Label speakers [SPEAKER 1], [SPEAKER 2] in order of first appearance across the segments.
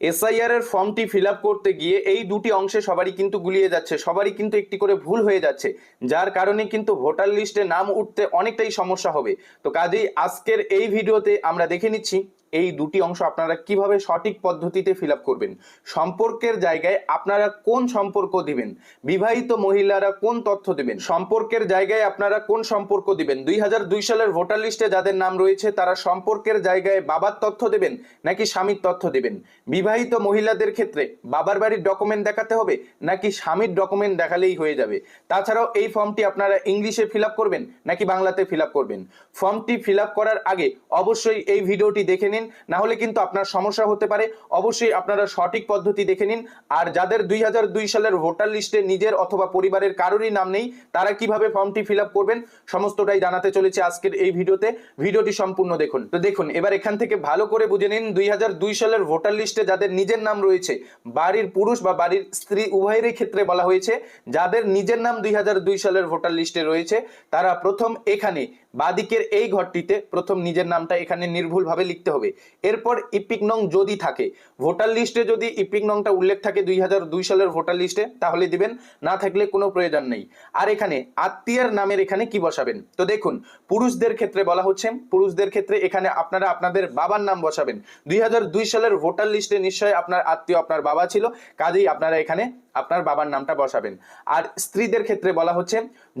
[SPEAKER 1] SIR এর ফর্মটি feel করতে গিয়ে এই দুটি অংশে সবারই কিন্তু গুলিয়ে যাচ্ছে, সবারই কিন্তু একটি করে ভুল হয়ে যাচ্ছে, যার কারণে কিন্তু ভোটার লিস্টে নাম উঠতে অনেকটাই সমস্যা হবে। তো কাজেই আজকের এই ভিডিওতে আমরা দেখে নিচ্ছি এই দুটি অংশ আপনারা কীভাবে সঠিক পদ্ধতিতে ফিল করবেন? সম্পর্কের জায়গায় আপনারা কোন সম্পর্ক দিবেন? বিবাহিত মহিলারা কোন তথ্য দিবেন? সম্পর্কের জায়গায় আপনারা কোন সম্পর্ক দিবেন? দুই হাজার দুই সালের ভোটার লিস্টে যাদের নাম রয়েছে, তারা সম্পর্কের জায়গায় বাবার তথ্য দেবেন নাকি স্বামীর তথ্য দেবেন? বিবাহিত মহিলাদের ক্ষেত্রে বাবার বাড়ির ডকুমেন্ট দেখাতে হবে নাকি স্বামীর ডকুমেন্ট দেখালেই হয়ে যাবে? তাছাড়াও এই ফর্মটি আপনারা ইংলিশে ফিল করবেন নাকি বাংলাতে ফিল করবেন? ফর্মটি ফিল করার আগে অবশ্যই এই ভিডিওটি দেখে নিন। না হলে কিন্তু আপনার সমস্যা হতে পারে। অবশ্যই আপনারা সঠিক পদ্ধতি দেখে নিন। আর যাদের দুই হাজার দুই সালের ভোটার লিস্টে নিজের অথবা পরিবারের কারোরই নাম নেই, তারা কীভাবে ফর্মটি ফিল করবেন সমস্তটাই জানাতে চলেছে আজকের এই ভিডিওতে। ভিডিওটি সম্পূর্ণ দেখুন। তো দেখুন, এবার এখান থেকে ভালো করে বুঝে নিন, দুই হাজার দুই সালের ভোটার লিস্টে যাদের নিজের নাম রয়েছে, বাড়ির পুরুষ বা বাড়ির স্ত্রী উভয়েরই ক্ষেত্রে বলা হয়েছে, যাদের নিজের নাম দুই হাজার দুই সালের ভোটার লিস্টে রয়েছে, তারা প্রথম এখানে বাদিকের এই ঘরটিতে প্রথম নিজের নামটা এখানে নির্ভুলভাবে লিখতে হবে। এরপর ইপিক নং যদি থাকে, ভোটার লিস্টে যদি ইপিক নংটা উল্লেখ থাকে দুই হাজার দুই সালের ভোটার লিস্টে, তাহলে দিবেন, না থাকলে কোনো প্রয়োজন নেই। আর এখানে আত্মীয়ার নামের এখানে কি বসাবেন? তো দেখুন, পুরুষদের ক্ষেত্রে বলা হচ্ছে, পুরুষদের ক্ষেত্রে এখানে আপনারা আপনাদের বাবার নাম বসাবেন। দুই হাজার দুই সালের ভোটার লিস্টে নিশ্চয়ই আপনার আত্মীয়, আপনার বাবা ছিল, কাজেই আপনারা এখানে আপনার বাবার নামটা বসাবেন। আর স্ত্রীদের ক্ষেত্রে বলা হচ্ছে,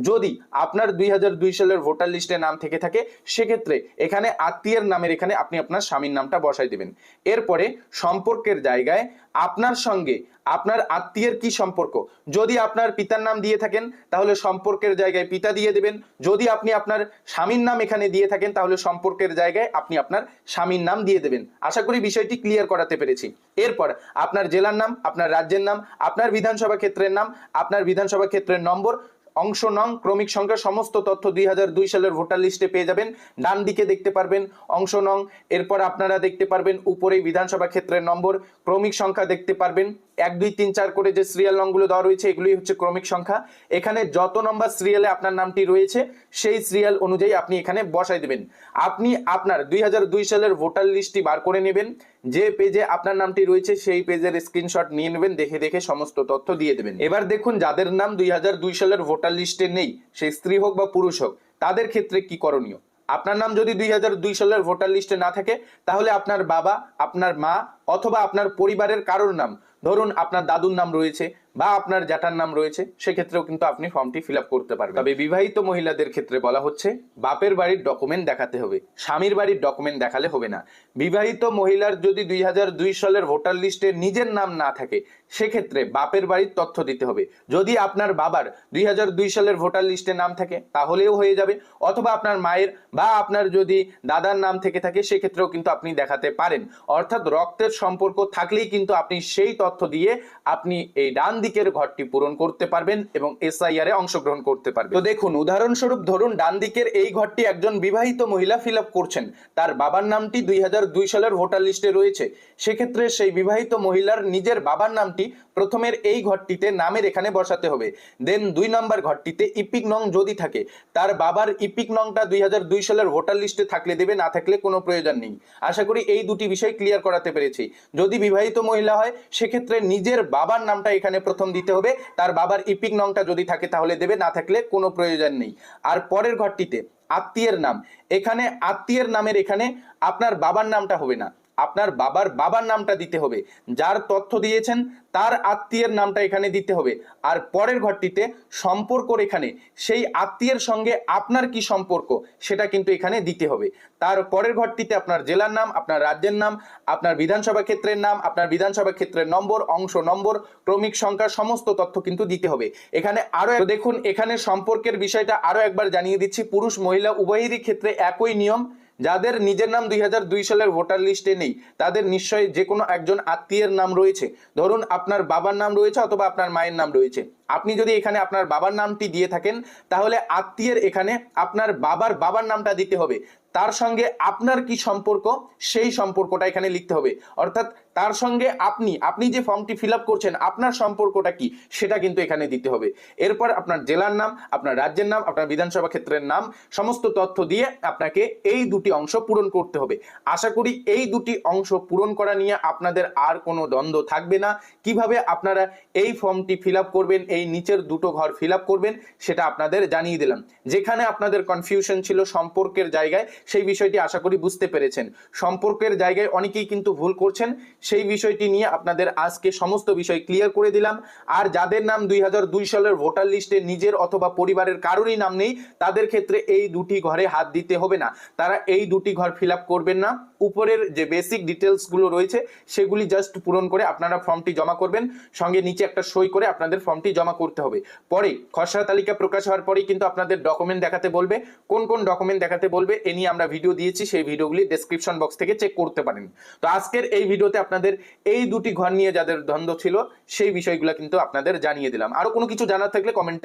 [SPEAKER 1] যদি আপনার দুই হাজার দুই সালের ভোটার লিস্টে নাম থেকে থাকে, সেক্ষেত্রে এখানে আত্মীয়ের নামের এখানে আপনি আপনার স্বামীর নামটা বসাই দিবেন। এরপরে সম্পর্কের জায়গায় আপনার সঙ্গে আপনার আত্মীয়ের কি সম্পর্ক? যদি আপনার পিতার নাম দিয়ে থাকেন, তাহলে সম্পর্কের জায়গায় পিতা দিয়ে দেবেন। যদি আপনি আপনার স্বামীর নাম এখানে দিয়ে থাকেন, তাহলে সম্পর্কের জায়গায় আপনি আপনার স্বামীর নাম দিয়ে দেবেন। আশা করি বিষয়টি ক্লিয়ার করাতে পেরেছি। এরপর আপনার জেলার নাম, আপনার রাজ্যের নাম, আপনার বিধানসভা ক্ষেত্রের নাম, আপনার বিধানসভা ক্ষেত্রের নম্বর অংশ নং, ক্রমিক সংখ্যা সমস্ত তথ্য দুই হাজার দুই সালের ভোটার লিস্টে পেয়ে যাবেন। ডান দিকে দেখতে পারবেন অংশ নং, এরপর আপনারা দেখতে পারবেন উপরে বিধানসভা ক্ষেত্রের নম্বর, ক্রমিক সংখ্যা দেখতে পারবেন। এক, দুই, তিন, চার করে যে সিরিয়াল নম্বরগুলো দেওয়া রয়েছে, এগুলোই হচ্ছে ক্রমিক সংখ্যা। এখানে যত নম্বর সিরিয়ালে আপনার নামটি রয়েছে, সেই সিরিয়াল অনুযায়ী আপনি এখানে বসাই দেবেন। আপনি আপনার দুই হাজার দুই সালের ভোটার লিস্টটি বার করে নেবেন। যে পেজে আপনার নামটি রয়েছে, সেই পেজের স্ক্রিনশট নিয়ে নেবেন, দেখে দেখে সমস্ত তথ্য দিয়ে দেবেন। এবার দেখুন, যাদের নাম দুই হাজার দুই সালের ভোটার লিস্টে নেই, সে স্ত্রী হোক বা পুরুষ হোক, তাদের ক্ষেত্রে কি করণীয়? আপনার নাম যদি দুই হাজার দুই সালের ভোটার লিস্টে না থাকে, তাহলে আপনার বাবা, আপনার মা, অথবা আপনার পরিবারের কারোর নাম। ধরুন, আপনার দাদুর নাম রয়েছে বা আপনার জ্যাঠার নাম রয়েছে, সেক্ষেত্রেও কিন্তু আপনি ফর্মটি ফিল করতে পারবেন। তবে বিবাহিত মহিলাদের ক্ষেত্রে বলা হচ্ছে, বাপের বাড়ির ডকুমেন্ট দেখাতে হবে, স্বামীর বাড়ির ডকুমেন্ট দেখালে হবে না। বিবাহিত মহিলার যদি দুই হাজার দুই সালের ভোটার লিস্টে নিজের নাম না থাকে, সেক্ষেত্রে বাপের বাড়ির তথ্য দিতে হবে। যদি আপনার বাবার দুই হাজার দুই সালের ভোটার লিস্টে নাম থাকে, তাহলেও হয়ে যাবে। অথবা আপনার মায়ের বা আপনার যদি দাদার নাম থেকে থাকে, সেক্ষেত্রেও কিন্তু আপনি দেখাতে পারেন। অর্থাৎ রক্তের সম্পর্ক থাকলেই কিন্তু আপনি সেই তথ্য দিয়ে আপনি এই ডান দিকের ঘরটি পূরণ করতে পারবেন এবং এসআইআর এ অংশগ্রহণ করতে পারবেন। তো দেখুন, উদাহরণস্বরূপ ধরুন, ডান দিকের এই ঘরটি একজন বিবাহিত মহিলা ফিল করছেন। তার বাবার নামটি দুই সালের ভোটার লিস্টে রয়েছে। সেক্ষেত্রে সেই বিবাহিত মহিলার নিজের বাবার নামটি প্রথমের এই ঘরটিতে নামের এখানে বসাতে হবে। দেন দুই নম্বর ঘরটিতে ইপিক নং যদি থাকে, তার বাবার ইপিক নংটা দুই হাজার দুই সালের ভোটার লিস্টে থাকলে দেবে, না থাকলে কোনো প্রয়োজন নেই। আশা করি এই দুটি বিষয় ক্লিয়ার করাতে পেরেছি। যদি বিবাহিত মহিলা হয়, সেক্ষেত্রে নিজের বাবার নামটা এখানে প্রথম দিতে হবে। তার বাবার ইপিক নংটা যদি থাকে তাহলে দেবে, না থাকলে কোনো প্রয়োজন নেই। আর পরের ঘরটিতে আত্মীয়ের নাম। এখানে আত্মীয়ের নামের এখানে আপনার বাবার নামটা হবে না। আপনার বাবার বাবার নামটা দিতে হবে। যার তথ্য দিয়েছেন, তার আত্মীয়ের নামটা এখানে দিতে হবে। আর পরের ঘরটিতে সম্পর্কর এখানে সেই আত্মীয়ের সঙ্গে আপনার কি সম্পর্ক, সেটা কিন্তু এখানে দিতে হবে। তার পরের ঘরটিতে আপনার জেলার নাম, আপনার রাজ্যের নাম, আপনার বিধানসভা ক্ষেত্রের নাম, আপনার বিধানসভা ক্ষেত্রের নম্বর, অংশ নম্বর, ক্রমিক সংখ্যা, সমস্ত তথ্য কিন্তু দিতে হবে। এখানে আরও এক- দেখুন, এখানে সম্পর্কের বিষয়টা আরও একবার জানিয়ে দিচ্ছি। পুরুষ, মহিলা, উভয়েরই ক্ষেত্রে একই নিয়ম। যাদের নিজের নাম দুই হাজার দুই সালের ভোটার লিস্টে নেই, তাদের নিশ্চয়ই যে কোনো একজন আত্মীয়ের নাম রয়েছে। ধরুন আপনার বাবার নাম রয়েছে অথবা আপনার মায়ের নাম রয়েছে। আপনি যদি এখানে আপনার বাবার নামটি দিয়ে থাকেন, তাহলে আত্মীয়ের এখানে আপনার বাবার বাবার নামটা দিতে হবে। তার সঙ্গে আপনার কি সম্পর্ক, সেই সম্পর্কটা এখানে লিখতে হবে। অর্থাৎ তার সঙ্গে আপনি আপনি যে ফর্মটি ফিল করছেন, আপনার সম্পর্কটা কি, সেটা কিন্তু এখানে দিতে হবে। এরপর আপনার জেলার নাম, আপনার রাজ্যের নাম, আপনার বিধানসভা ক্ষেত্রের নাম, সমস্ত তথ্য দিয়ে আপনাকে এই দুটি অংশ পূরণ করতে হবে। আশা করি এই দুটি অংশ পূরণ করা নিয়ে আপনাদের আর কোনো দ্বন্দ্ব থাকবে না। কীভাবে আপনারা এই ফর্মটি ফিল করবেন, এই নিচের দুটো ঘর ফিল করবেন, সেটা আপনাদের জানিয়ে দিলাম। যেখানে আপনাদের কনফিউশন ছিল সম্পর্কের জায়গায় সেই বিষয়টি আশা করি বুঝতে পেরেছেন। সম্পর্কের জায়গায় অনেকেই কিন্তু ভুল করছেন। সেই বিষয়টি নিয়ে আপনাদের আজকে সমস্ত বিষয় ক্লিয়ার করে দিলাম। আর যাদের নাম দুই হাজার দুই সালের ভোটার লিস্টে নিজের অথবা পরিবারের কারোরই নাম নেই, তাদের ক্ষেত্রে এই দুটি ঘরে হাত দিতে হবে না। তারা এই দুটি ঘর ফিল করবেন না। উপরের যে বেসিক ডিটেলসগুলো রয়েছে, সেগুলি জাস্ট পূরণ করে আপনারা ফর্মটি জমা করবেন। সঙ্গে নিচে একটা সই করে আপনাদের ফর্মটি জমা করতে হবে। পরে খসড়া তালিকা প্রকাশ হওয়ার পরেই কিন্তু আপনাদের ডকুমেন্ট দেখাতে বলবে। কোন কোন ডকুমেন্ট দেখাতে বলবে, এ নিয়ে আমরা ভিডিও দিয়েছি, সেই ভিডিওগুলি ডেসক্রিপশন বক্স থেকে চেক করতে পারেন। তো আজকের এই ভিডিওতে আপনাদের এই দুটি ঘর নিয়ে যাদের দ্বন্দ্ব ছিল, সেই বিষয়গুলো কিন্তু আপনাদের জানিয়ে দিলাম। আরও কোনো কিছু জানার থাকলে কমেন্টে